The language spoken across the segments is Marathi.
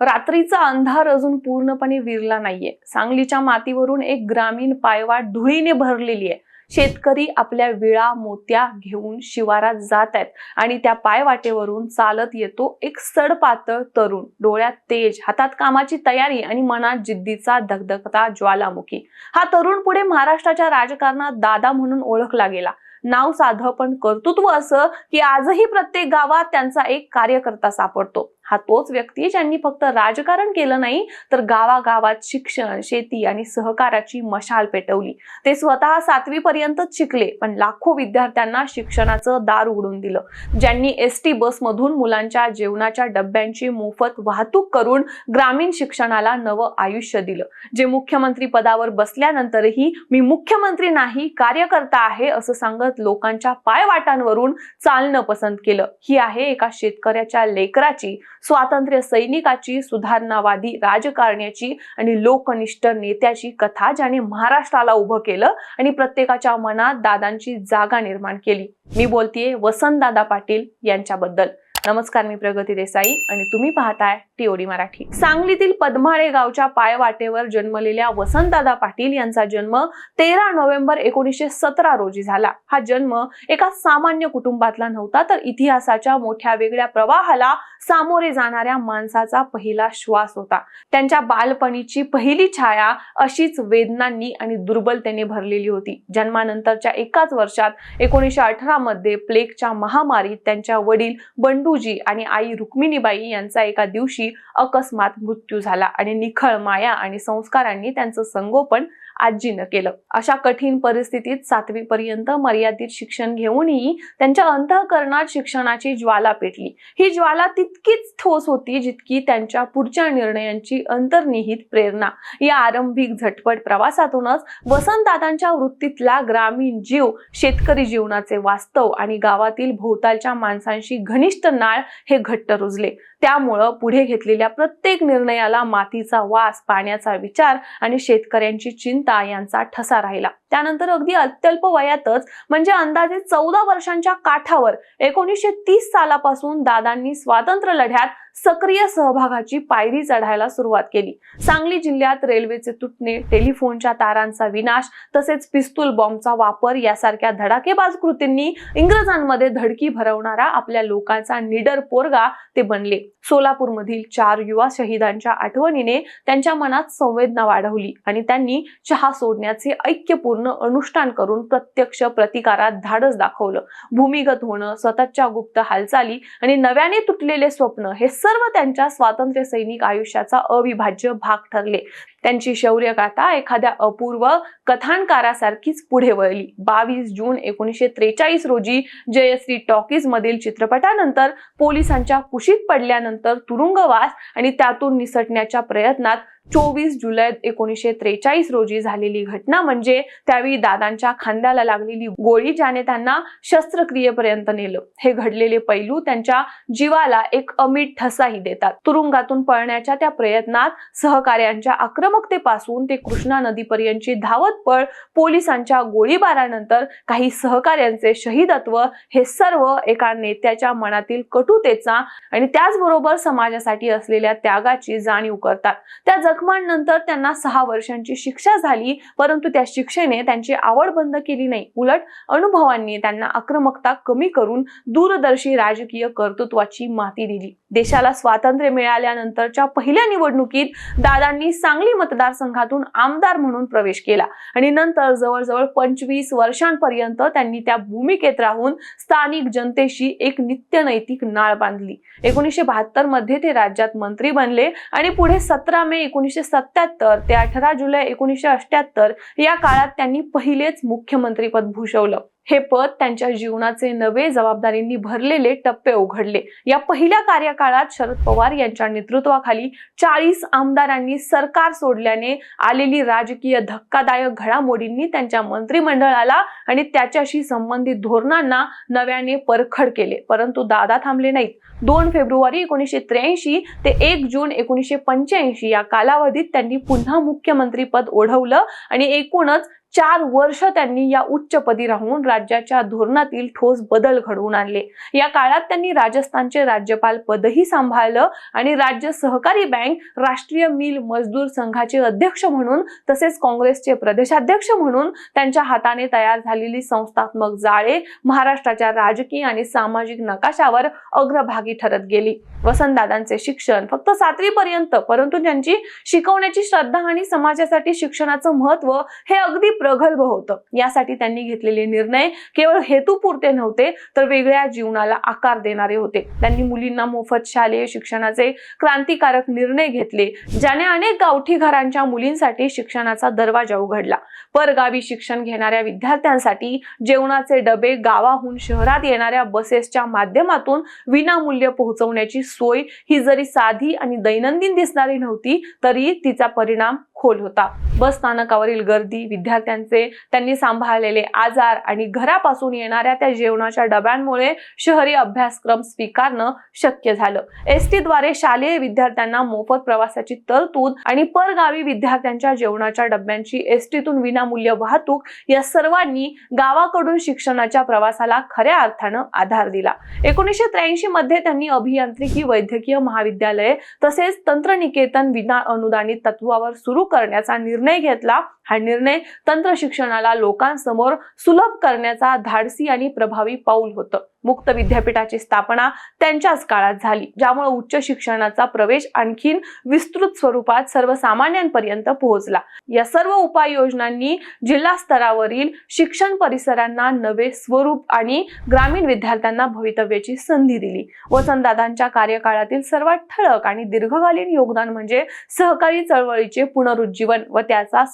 रात्रीचा अंधार अजून पूर्णपणे विरला नाहीये. सांगलीच्या मातीवरून एक ग्रामीण पायवाट धुळीने भरलेली आहे. शेतकरी आपल्या विळा मोत्या घेऊन शिवारात जात आहेत आणि त्या पायवाटेवरून चालत येतो एक सडपातळ तरुण. डोळ्यात तेज हातात कामाची तयारी आणि मनात जिद्दीचा धगधगता ज्वालामुखी. हा तरुण पुढे महाराष्ट्राच्या राजकारणात दादा म्हणून ओळखला गेला. नाव साधं पण कर्तृत्व असं की आजही प्रत्येक गावात त्यांचा एक कार्यकर्ता सापडतो. हा तोच व्यक्ती ज्यांनी फक्त राजकारण केलं नाही तर गावागावात शिक्षण शेती आणि सहकाराची मशाल पेटवली. ते स्वतः सातवी पर्यंतच शिकले पण लाखो विद्यार्थ्यांना शिक्षणाचं दार उघडून दिलं. ज्यांनी एस टी बसमधून मुलांच्या जेवणाच्या डब्यांची मोफत वाहतूक करून ग्रामीण शिक्षणाला नवं आयुष्य दिलं. जे मुख्यमंत्री पदावर बसल्यानंतरही मी मुख्यमंत्री नाही कार्यकर्ता आहे असं सांगत लोकांच्या पायवाटांवरून चालणं पसंत केलं. ही आहे एका शेतकऱ्याच्या लेकराची स्वातंत्र्य सैनिकाची सुधारणावादी राजकारण्याची आणि लोकनिष्ठ नेत्याची कथा ज्याने महाराष्ट्राला उभं केलं आणि प्रत्येकाच्या मनात दादांची जागा निर्माण केली. मी बोलतेय वसंतदादा पाटील यांच्याबद्दल. नमस्कार मी प्रगती देसाई आणि तुम्ही पाहताय टीओडी मराठी. सांगलीतील पद्माळे गावच्या पायवाटेवर जन्मलेल्या वसंतदादा पाटील यांचा जन्म तेरा नोव्हेंबर एकोणीसशे सतरा रोजी झाला. हा जन्म एका सामान्य कुटुंबातला नव्हता तर इतिहासाच्या मोठ्या वेगळ्या प्रवाहाला सामोरे जाणाऱ्या माणसाचा पहिला श्वास होता. त्यांच्या बालपणीची पहिली छाया अशीच वेदनांनी आणि दुर्बलतेने भरलेली होती. जन्मानंतरच्या एकाच वर्षात एकोणीसशे अठरा मध्ये प्लेगच्या महामारीत त्यांच्या वडील बंडूजी आणि आई रुक्मिणीबाई यांचा एका दिवशी अकस्मात मृत्यू झाला आणि निखळ माया आणि संस्कारांनी त्यांचं संगोपन आजीनं केलं. अशा कठीण परिस्थितीत सातवी पर्यंत मर्यादित शिक्षण घेऊनही त्यांच्या अंतःकरणात शिक्षणाची ज्वाला पेटली. ही ज्वाला तितकीच ठोस होती जितकी त्यांच्या पुढच्या निर्णयांची अंतर्निहित प्रेरणा. या आरंभिक झटपट प्रवासातूनच वसंतदादांच्या वृत्तीतला ग्रामीण जीव शेतकरी जीवनाचे वास्तव आणि गावातील भोवतालच्या माणसांशी घनिष्ठ नाळ हे घट्ट रुजले. त्यामुळं पुढे घेतलेल्या प्रत्येक निर्णयाला मातीचा वास पाण्याचा विचार आणि शेतकऱ्यांची चिंता यांचा ठसा राहिला. त्यानंतर अगदी अत्यल्प वयातच म्हणजे अंदाजे चौदा वर्षांच्या काठावर एकोणीसशे तीस सालापासून दादांनी स्वातंत्र्य लढ्यात सक्रिय सहभागाची पायरी चढायला सुरुवात केली. सांगली जिल्ह्यात रेल्वेचे तुटणे टेलिफोनच्या तारांचा विनाश तसेच पिस्तूल बॉम्बचा वापर यासारख्या धडाकेबाज कृतींनी इंग्रजांमध्ये धडकी भरवणारा आपल्या लोकांचा निडर पोरगा ते बनले. सोलापूरमधील चार युवा शहीदांच्या आठवणीने त्यांच्या मनात संवेदना वाढवली आणि त्यांनी चहा सोडण्याचे ऐक्यपूर्ण अनुष्ठान करून प्रत्यक्ष प्रतिकारात धाडस दाखवलं. भूमिगत होणं स्वतःच्या गुप्त हालचाली आणि नव्याने तुटलेले स्वप्न हे सर्व त्यांच्या स्वातंत्र्य सैनिक आयुष्याचा अविभाज्य भाग ठरले. त्यांची शौर्यगाथा एखाद्या अपूर्व कथानकारासारखीच पुढे वळली. बावीस जून एकोणीसशे त्रेचाळीस रोजी जयश्री टॉकीज मधील चित्रपटानंतर पोलिसांच्या कुशीत पडल्यानंतर तुरुंगवास आणि त्यातून निसटण्याच्या प्रयत्नात चोवीस जुलै एकोणीसशे त्रेचाळीस रोजी झालेली घटना म्हणजे त्यावेळी दादांच्या खांद्याला लागलेली गोळी ज्याने त्यांना शस्त्रक्रियेपर्यंत नेलं. हे घडलेले पैलू त्यांच्या जीवाला एक अमीट ठसाही देतात. तुरुंगातून पळण्याच्या त्या प्रयत्नात सहकार्यांच्या आक्रमकतेपासून ते कृष्णा नदीपर्यंतची धावत पळ पोलिसांच्या गोळीबारानंतर काही सहकार्यांचे शहीदत्व हे सर्व एका नेत्याच्या मनातील कटुतेचा आणि त्याचबरोबर समाजासाठी असलेल्या त्यागाची जाणीव करतात. त्या जखमांनंतर त्यांना सहा वर्षांची शिक्षा झाली परंतु त्या शिक्षेने त्यांची आवड बंद केली नाही. उलट अनुभवांनी त्यांना आक्रमकता कमी करून दूरदर्शी राजकीय कर्तृत्वाची माती दिली. देशाला स्वातंत्र्य मिळाल्यानंतरच्या पहिल्या निवडणुकीत दादांनी सांगली मतदारसंघातून आमदार म्हणून प्रवेश केला. आणि नंतर जवळजवळ पंचवीस वर्षांपर्यंत त्यांनी त्या भूमिकेत राहून स्थानिक जनतेशी एक नित्य नैतिक नाळ बांधली. एकोणीसशे बहात्तरमध्ये ते राज्यात मंत्री बनले आणि पुढे सतरा मे एकोणीसशे सत्याहत्तर ते अठरा जुलै एकोणीसशे अठ्याहत्तर या काळात त्यांनी पहिलेच मुख्यमंत्रीपद भूषवलं. हे पद त्यांच्या जीवनाचे नवे जबाबदारींनी भरलेले टप्पे उघडले. या पहिल्या कार्यकाळात शरद पवार यांच्या नेतृत्वाखाली चाळीस आमदारांनी सरकार सोडल्याने आलेली राजकीय धक्कादायक घडामोडींनी त्यांच्या मंत्रिमंडळाला आणि त्याच्याशी संबंधित धोरणांना नव्याने परखड केले. परंतु दादा थांबले नाहीत. दोन फेब्रुवारी एकोणीसशे त्र्याऐंशी ते एक जून एकोणीसशे पंच्याऐंशी या कालावधीत त्यांनी पुन्हा मुख्यमंत्रीपद ओढवलं आणि एकूणच चार वर्ष त्यांनी या उच्चपदी राहून राज्याच्या धोरणातील ठोस बदल घडवून आणले. या काळात त्यांनी राजस्थानचे राज्यपाल पदही सांभाळलं आणि राज्य सहकारी बँक राष्ट्रीय मिल मजदूर संघाचे अध्यक्ष म्हणून तसेच काँग्रेसचे प्रदेशाध्यक्ष म्हणून त्यांच्या हाताने तयार झालेली संस्थात्मक जाळे महाराष्ट्राच्या राजकीय आणि सामाजिक नकाशावर अग्रभागी ठरत गेली. वसंतदादांचे शिक्षण फक्त सातवीपर्यंत परंतु त्यांची शिकवण्याची श्रद्धा आणि समाजासाठी शिक्षणाचं महत्त्व हे अगदी प्रगल्भ होतं. यासाठी त्यांनी घेतलेले निर्णय केवळ हेतुपुरते नव्हते तर वेगळ्या जीवनाला आकार देणारे होते. त्यांनी मुलींना मोफत शालेय शिक्षणाचे क्रांतिकारक निर्णय घेतले ज्याने अनेक गावठी घरांच्या मुलींसाठी शिक्षणाचा दरवाजा उघडला. परगावी शिक्षण घेणाऱ्या विद्यार्थ्यांसाठी जेवणाचे डबे गावाहून शहरात येणाऱ्या बसेसच्या माध्यमातून विनामूल्य पोहोचवण्याची सोय ही जरी साधी आणि दैनंदिन दिसणारी नव्हती तरी तिचा परिणाम खोल होता. बस स्थानकावरील गर्दी विद्यार्थ्यांचे त्यांनी सांभाळलेले आजार आणि घरापासून येणाऱ्या त्या जेवणाच्या डब्यांमुळे शहरी अभ्यासक्रम स्वीकारणं शक्य झालं. एस शालेय विद्यार्थ्यांना मोफत प्रवासाची तरतूद आणि परगावी विद्यार्थ्यांच्या जेवणाच्या डब्यांची एस टीतून विनामूल्य वाहतूक या सर्वांनी गावाकडून शिक्षणाच्या प्रवासाला खऱ्या अर्थानं आधार दिला. एकोणीसशे त्र्याऐंशी मध्ये त्यांनी अभियांत्रिकी वैद्यकीय महाविद्यालय तसेच तंत्रनिकेतन विना अनुदानित तत्वावर सुरू करण्याचा निर्णय घेतला. हा निर्णय तंत्र शिक्षणाला लोकांसमोर सुलभ करण्याचा धाडसी आणि प्रभावी पाऊल होतं. मुक्त विद्यापीठाची स्थापना त्यांच्याच काळात झाली ज्यामुळे उच्च शिक्षणाचा प्रवेश आणखीन विस्तृत स्वरूपात सर्वसामान्यांपर्यंत पोहोचला. या सर्व उपाययोजनांनी जिल्हा स्तरावरील शिक्षण परिसरांना नवे स्वरूप आणि ग्रामीण विद्यार्थ्यांना भवितव्याची संधी दिली. वसंतदादांच्या कार्यकाळातील सर्वात ठळक आणि दीर्घकालीन योगदान म्हणजे सहकारी चळवळीचे पुनरुज्जीवन व त्याचा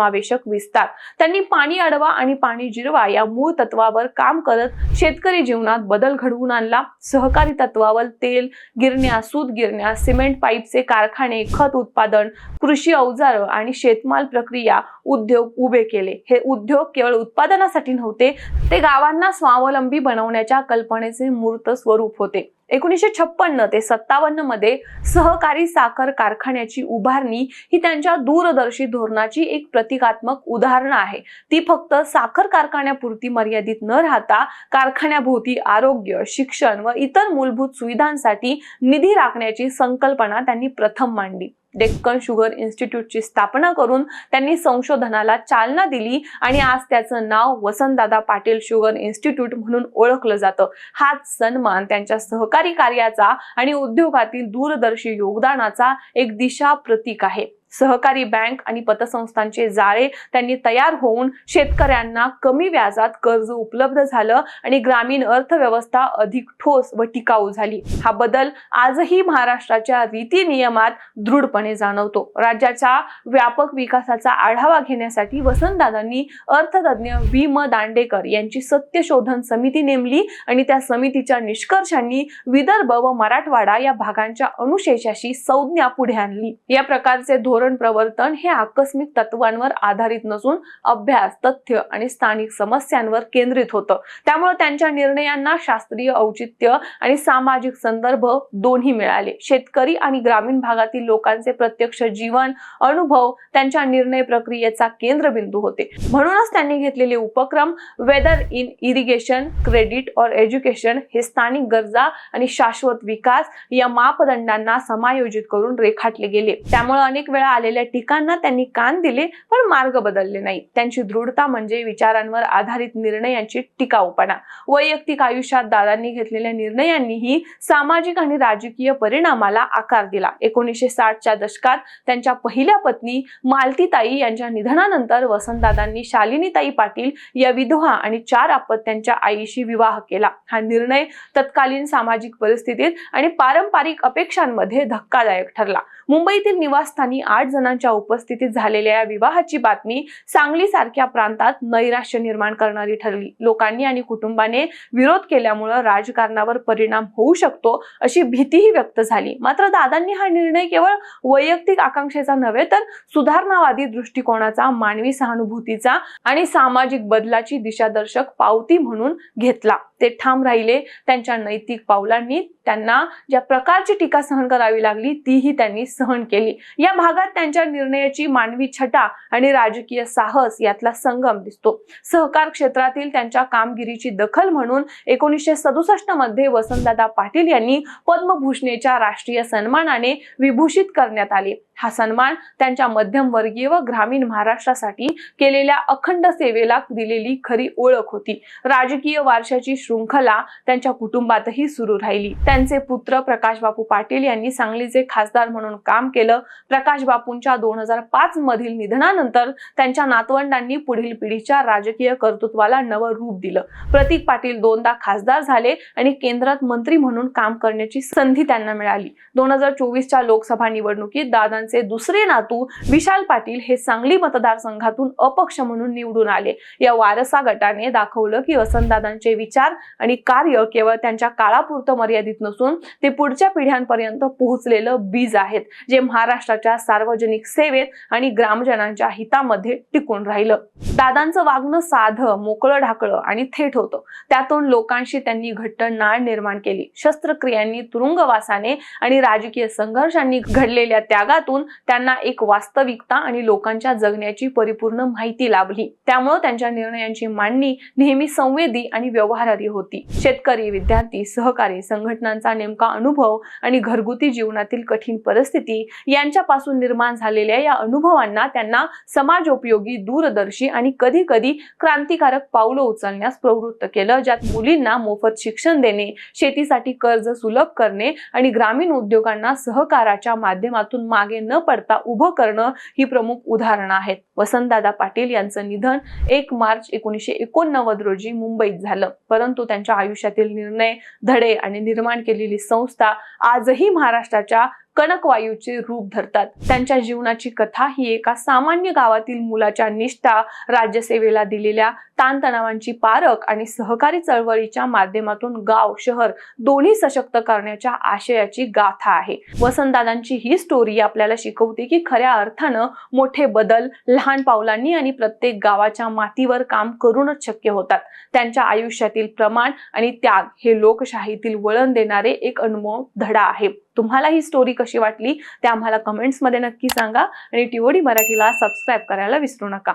समावेशक विस्तार त्यांनी पाणी अडवा आणि पाणी जिरवा या मूळ तत्वावर काम करत शेतकरी जीवनात बदल घडवून आणला. सहकारी तत्वावर तेल गिरण्या सूत गिरण्या सिमेंट पाईपचे कारखाने खत उत्पादन कृषी अवजार आणि शेतमाल प्रक्रिया उद्योग उभे केले. हे उद्योग केवळ उत्पादनासाठी नव्हते ते गावांना स्वावलंबी बनवण्याच्या कल्पनेचे मूर्त स्वरूप होते. एकोणीसशे छप्पन्न ते सत्तावन्नमध्ये सहकारी साखर कारखान्याची उभारणी ही त्यांच्या दूरदर्शी धोरणाची एक प्रतिकात्मक उदाहरण आहे. ती फक्त साखर कारखान्यापुरती मर्यादित न राहता कारखान्याभोवती आरोग्य शिक्षण व इतर मूलभूत सुविधांसाठी निधी राखण्याची संकल्पना त्यांनी प्रथम मांडली. डेक्कन शुगर इन्स्टिट्यूटची स्थापना करून त्यांनी संशोधनाला चालना दिली आणि आज त्याचं नाव वसंतदादा पाटील शुगर इन्स्टिट्यूट म्हणून ओळखलं जातं. हाच सन्मान त्यांच्या सहकारी कार्याचा आणि उद्योगातील दूरदर्शी योगदानाचा एक दिशा प्रतीक आहे. सहकारी बँक आणि पतसंस्थांचे जाळे त्यांनी तयार होऊन शेतकऱ्यांना कमी व्याजात कर्ज उपलब्ध झालं आणि ग्रामीण अर्थव्यवस्था अधिक ठोस व टिकाऊ झाली. हा बदल आजही महाराष्ट्राच्या रीती नियमात दृढपणे जाणवतो. राज्याच्या व्यापक विकासाचा आढावा घेण्यासाठी वसंतदादांनी अर्थतज्ञ व्ही म दांडेकर यांची सत्य शोधन समिती नेमली आणि त्या समितीच्या निष्कर्षांनी विदर्भ व मराठवाडा या भागांच्या अनुशेषाशी संज्ञा पुढे आणली. या प्रकारचे धोरण धोरण प्रवर्तन हे आकस्मिक तत्वांवर आधारित नसून अभ्यास तथ्य आणि स्थानिक समस्यांवर केंद्रित होतं. त्यामुळे त्यांच्या निर्णयांना शास्त्रीय औचित्य आणि सामाजिक संदर्भ दोन्ही मिळाले. शेतकरी आणि ग्रामीण भागातील लोकांचे प्रत्यक्ष जीवन अनुभव त्यांच्या निर्णय प्रक्रियेचा केंद्रबिंदू होते. म्हणूनच त्यांनी घेतलेले उपक्रम वेदर इन इरिगेशन क्रेडिट और एज्युकेशन हे स्थानिक गरजा आणि शाश्वत विकास या मापदंडांना समायोजित करून रेखाटले गेले. त्यामुळे अनेक वेळा आलेल्या टीकांना त्यांनी कान दिले पण मार्ग बदलले नाही. त्यांची दृढता म्हणजे विचारांवर आधारित निर्णयांची टिकाऊपणा वैयक्तिक आयुष्यात दादांनी घेतलेल्या निर्णयांनीही सामाजिक आणि राजकीय परिणामाला आकार दिला. एकोणीसशे साठच्या दशकात त्यांच्या पहिल्या पत्नी मालतीताई यांच्या निधनानंतर वसंतदादांनी शालिनीताई पाटील या विधवा आणि चार अपत्यांच्या आईशी विवाह केला. हा निर्णय तत्कालीन सामाजिक परिस्थितीत आणि पारंपरिक अपेक्षांमध्ये धक्कादायक ठरला. मुंबईतील निवासस्थानी आठ जणांच्या उपस्थितीत झालेल्या या विवाहाची बातमी सांगली सारख्या प्रांतात नैराश्य निर्माण करणारी ठरली. लोकांनी आणि कुटुंबाने विरोध केल्यामुळं राजकारणावर परिणाम होऊ शकतो अशी भीतीही व्यक्त झाली. मात्र दादांनी हा निर्णय केवळ वैयक्तिक आकांक्षेचा नव्हे तर सुधारणावादी दृष्टिकोनाचा मानवी सहानुभूतीचा आणि सामाजिक बदलाची दिशादर्शक पावती म्हणून घेतला. ते ठाम राहिले. त्यांच्या नैतिक पावलांनी त्यांना ज्या प्रकारची टीका सहन करावी लागली तीही त्यांनी सहन केली. या भागात त्यांच्या निर्णयाची मानवी छटा आणि राजकीय साहस यातला संगम दिसतो. सहकार क्षेत्रातील त्यांच्या कामगिरीची दखल म्हणून एकोणीसशे सदुसष्टमध्ये वसंतदादा पाटील यांनी पद्मभूषणेच्या राष्ट्रीय सन्मानाने विभूषित करण्यात आले. हा सन्मान त्यांच्या मध्यमवर्गीय व ग्रामीण महाराष्ट्रासाठी केलेल्या अखंड सेवेला दिलेली खरी ओळख होती. राजकीय वारशाची शृंखला त्यांच्या कुटुंबातही सुरू राहिली. त्यांचे पुत्र प्रकाश बापू पाटील यांनी सांगलीचे खासदार म्हणून काम केलं. प्रकाश बापूंच्या दोन हजार पाच मधील निधनानंतर त्यांच्या नातवंडांनी पुढील पिढीच्या राजकीय कर्तृत्वाला नवं रूप दिलं. प्रतीक पाटील दोनदा खासदार झाले आणि केंद्रात मंत्री म्हणून काम करण्याची संधी त्यांना मिळाली. दोन हजार चोवीसच्या लोकसभा निवडणुकीत दादांचे दुसरे नातू विशाल पाटील हे सांगली मतदारसंघातून अपक्ष म्हणून निवडून आले. या वारसा गटाने दाखवलं की वसंतदादांचे विचार आणि कार्य केवळ त्यांच्या काळापुरतं मर्यादित नसून ते पुढच्या पिढ्यांपर्यंत पोहोचलेलं बीज आहेत जे महाराष्ट्राच्या सार्वजनिक सेवेत आणि ग्रामजनांच्या हितामध्ये टिकून राहिलं. दादांचं वागणं साधं मोकळं ढाकळं आणि थेट होतं. त्यातून लोकांशी त्यांनी घट्ट नाळ निर्माण केली. शस्त्रक्रियांनी तुरुंगवासाने आणि राजकीय संघर्षांनी घडलेल्या त्यागातून त्यांना एक वास्तविकता आणि लोकांच्या जगण्याची परिपूर्ण माहिती लाभली. त्यामुळे त्यांच्या निर्णयांची मांडणी नेहमी संवेदी आणि व्यवहारारी होती. शेतकरी विद्यार्थी सहकारी संघटनांचा नेमका अनुभव आणि घरगुती जीवनातील कठीण परिस्थिती यांच्यापासून निर्माण झालेल्या या अनुभवांना त्यांना समाजोपयोगी दूरदर्शी आणि कधी कधी क्रांतिकारक पावलं उचलण्यास प्रवृत्त केलं ज्यात मुलींना मोफत शिक्षण देणे शेतीसाठी कर्ज सुलभ करणे आणि ग्रामीण उद्योगांना सहकाराच्या माध्यमातून मागे न पडता उभं करणं ही प्रमुख उदाहरणं आहेत. वसंतदादा पाटील यांचं निधन एक मार्च एकोणीसशे एकोणनव्वद रोजी मुंबईत झालं. परंतु त्यांच्या आयुष्यातील निर्णय धडे आणि निर्माण केलेली संस्था आजही महाराष्ट्राच्या कणकवायूचे रूप धरतात. त्यांच्या जीवनाची कथा ही एका सामान्य गावातील मुलाच्या निष्ठा राज्यसेवेला दिलेल्या ताणतणावांची पारख आणि सहकारी चळवळीच्या माध्यमातून गाव शहर दोन्ही सशक्त करण्याच्या आशयाची गाथा आहे. वसंतदादांची ही स्टोरी आपल्याला शिकवते की खऱ्या अर्थानं मोठे बदल लहान पावलांनी आणि प्रत्येक गावाच्या मातीवर काम करूनच शक्य होतात. त्यांच्या आयुष्यातील प्रमाण आणि त्याग हे लोकशाहीतील वळण देणारे एक अनुभव धडा आहे. तुम्हाला ही स्टोरी कशी वाटली ते आम्हाला कमेंट्समध्ये नक्की सांगा आणि टिओडी मराठीला सबस्क्राईब करायला विसरू नका.